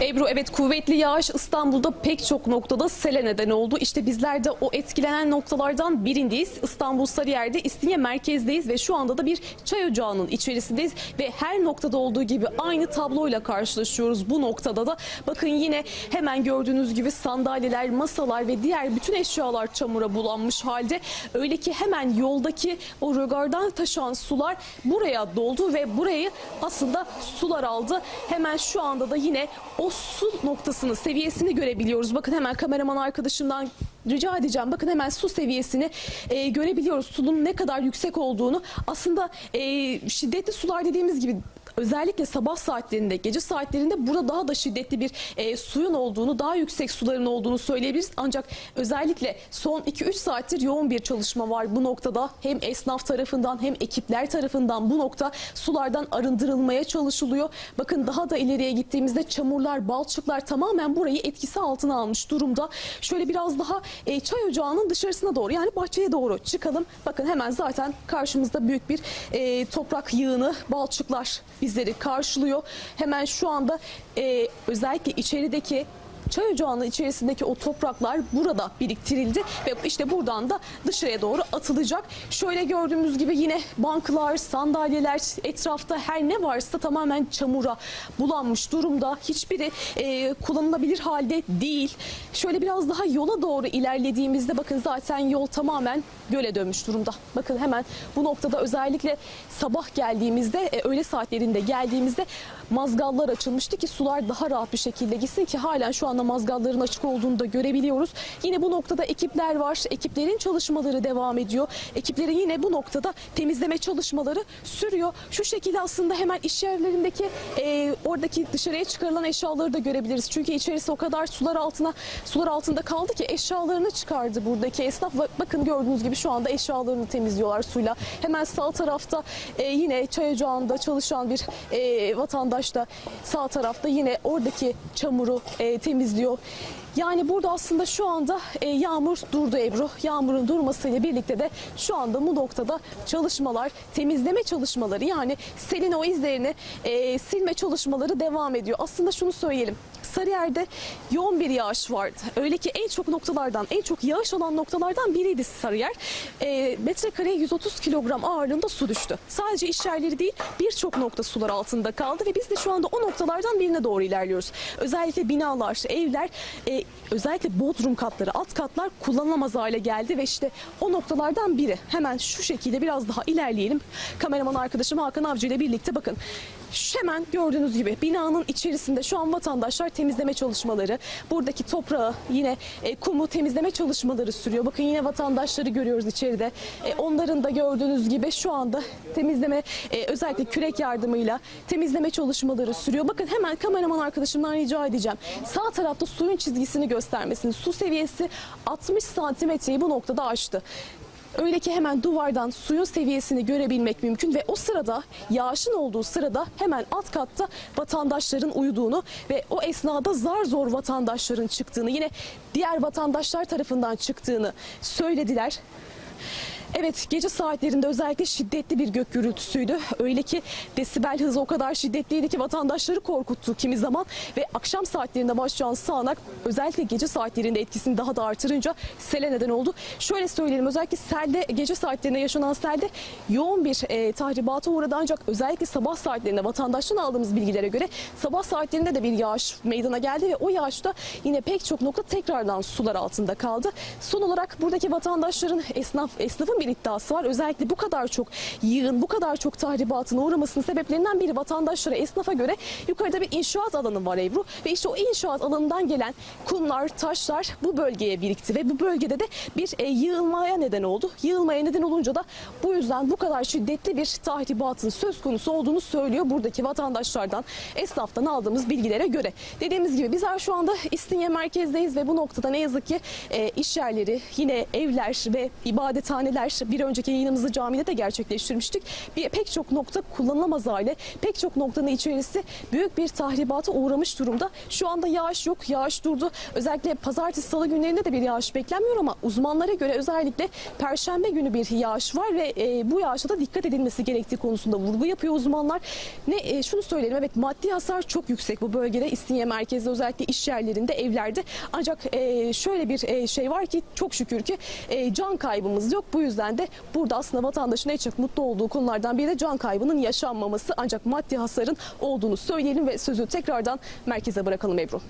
Ebru evet kuvvetli yağış İstanbul'da pek çok noktada sele neden oldu. İşte bizler de o etkilenen noktalardan birindeyiz. İstanbul Sarıyer'de İstinye merkezdeyiz ve şu anda da bir çay ocağının içerisindeyiz. Ve her noktada olduğu gibi aynı tabloyla karşılaşıyoruz bu noktada da. Bakın yine hemen gördüğünüz gibi sandalyeler, masalar ve diğer bütün eşyalar çamura bulanmış halde. Öyle ki hemen yoldaki o rögardan taşan sular buraya doldu ve burayı aslında sular aldı. Hemen şu anda da yine o su noktasını, seviyesini görebiliyoruz. Bakın hemen kameraman arkadaşımdan rica edeceğim. Bakın hemen su seviyesini e, görebiliyoruz. Sunun ne kadar yüksek olduğunu. Aslında e, şiddetli sular dediğimiz gibi özellikle sabah saatlerinde, gece saatlerinde burada daha da şiddetli bir e, suyun olduğunu, daha yüksek suların olduğunu söyleyebiliriz. Ancak özellikle son 2-3 saattir yoğun bir çalışma var bu noktada. Hem esnaf tarafından hem ekipler tarafından bu nokta sulardan arındırılmaya çalışılıyor. Bakın daha da ileriye gittiğimizde çamurlar, balçıklar tamamen burayı etkisi altına almış durumda. Şöyle biraz daha e, çay ocağının dışarısına doğru yani bahçeye doğru çıkalım. Bakın hemen zaten karşımızda büyük bir e, toprak yığını, balçıklar bizleri karşılıyor. Hemen şu anda e, özellikle içerideki çay ocağının içerisindeki o topraklar burada biriktirildi ve işte buradan da dışarıya doğru atılacak. Şöyle gördüğümüz gibi yine banklar, sandalyeler, etrafta her ne varsa tamamen çamura bulanmış durumda. Hiçbiri e, kullanılabilir halde değil. Şöyle biraz daha yola doğru ilerlediğimizde bakın zaten yol tamamen göle dönmüş durumda. Bakın hemen bu noktada özellikle sabah geldiğimizde, e, öğle saatlerinde geldiğimizde mazgallar açılmıştı ki sular daha rahat bir şekilde gitsin ki halen şu anda mazgalların açık olduğunu da görebiliyoruz. Yine bu noktada ekipler var. Ekiplerin çalışmaları devam ediyor. Ekiplerin yine bu noktada temizleme çalışmaları sürüyor. Şu şekilde aslında hemen iş yerlerindeki e, oradaki dışarıya çıkarılan eşyaları da görebiliriz. Çünkü içerisi o kadar sular altına sular altında kaldı ki eşyalarını çıkardı buradaki esnaf. Bakın gördüğünüz gibi şu anda eşyalarını temizliyorlar suyla. Hemen sağ tarafta e, yine çay ocağında çalışan bir e, vatandaş da sağ tarafta yine oradaki çamuru e, temizliyor. Yani burada aslında şu anda e, yağmur durdu Ebru. Yağmurun durmasıyla birlikte de şu anda bu noktada çalışmalar, temizleme çalışmaları yani selin o izlerini e, silme çalışmaları devam ediyor. Aslında şunu söyleyelim. Sarıyer'de yoğun bir yağış vardı. Öyle ki en çok noktalardan, en çok yağış alan noktalardan biriydi Sarıyer. E, metrekareye 130 kilogram ağırlığında su düştü. Sadece iş yerleri değil birçok nokta sular altında kaldı ve biz de şu anda o noktalardan birine doğru ilerliyoruz. Özellikle binalar, evler, e, özellikle bodrum katları, alt katlar kullanılamaz hale geldi ve işte o noktalardan biri. Hemen şu şekilde biraz daha ilerleyelim. Kameraman arkadaşım Hakan Avcı ile birlikte bakın. Şu hemen gördüğünüz gibi binanın içerisinde şu an vatandaşlar temizleme çalışmaları, buradaki toprağı yine e, kumu temizleme çalışmaları sürüyor. Bakın yine vatandaşları görüyoruz içeride. E, onların da gördüğünüz gibi şu anda temizleme e, özellikle kürek yardımıyla temizleme çalışmaları sürüyor. Bakın hemen kameraman arkadaşımdan rica edeceğim. Sağ tarafta suyun çizgisini göstermesini. Su seviyesi 60 santimetreyi bu noktada aştı. Öyle ki hemen duvardan suyun seviyesini görebilmek mümkün ve o sırada yağışın olduğu sırada hemen alt katta vatandaşların uyuduğunu ve o esnada zar zor vatandaşların çıktığını yine diğer vatandaşlar tarafından çıktığını söylediler. Evet gece saatlerinde özellikle şiddetli bir gök gürültüsüydü. Öyle ki desibel hızı o kadar şiddetliydi ki vatandaşları korkuttu kimi zaman ve akşam saatlerinde başlayan sağanak özellikle gece saatlerinde etkisini daha da artırınca sele neden oldu. Şöyle söyleyelim özellikle selde gece saatlerinde yaşanan selde yoğun bir e, tahribata uğradı ancak özellikle sabah saatlerinde vatandaştan aldığımız bilgilere göre sabah saatlerinde de bir yağış meydana geldi ve o yağışta yine pek çok nokta tekrardan sular altında kaldı. Son olarak buradaki vatandaşların esnaf esnafın bir iddiası var. Özellikle bu kadar çok yığın, bu kadar çok tahribatına uğramasının sebeplerinden biri vatandaşlara, esnafa göre yukarıda bir inşaat alanı var Ebru. Ve işte o inşaat alanından gelen kumlar, taşlar bu bölgeye birikti ve bu bölgede de bir e, yığılmaya neden oldu. Yığılmaya neden olunca da bu yüzden bu kadar şiddetli bir tahribatın söz konusu olduğunu söylüyor buradaki vatandaşlardan, esnaftan aldığımız bilgilere göre. Dediğimiz gibi bizler şu anda İstinye merkezdeyiz ve bu noktada ne yazık ki e, iş yerleri, yine evler ve ibadethaneler Bir önceki yayınımızı camide de gerçekleştirmiştik. Bir, pek çok nokta kullanılamaz hale, pek çok noktanın içerisi büyük bir tahribata uğramış durumda. Şu anda yağış yok, yağış durdu. Özellikle pazartesi, salı günlerinde de bir yağış beklenmiyor ama uzmanlara göre özellikle perşembe günü bir yağış var ve e, bu yağışa da dikkat edilmesi gerektiği konusunda vurgu yapıyor uzmanlar. Ne e, şunu söyleyelim evet maddi hasar çok yüksek bu bölgede İstinye merkezde özellikle iş yerlerinde, evlerde. Ancak e, şöyle bir e, şey var ki çok şükür ki e, can kaybımız yok. Bu yüzden de burada aslında vatandaşın en çok mutlu olduğu konulardan biri de can kaybının yaşanmaması. Ancak maddi hasarın olduğunu söyleyelim ve sözü tekrardan merkeze bırakalım Ebru.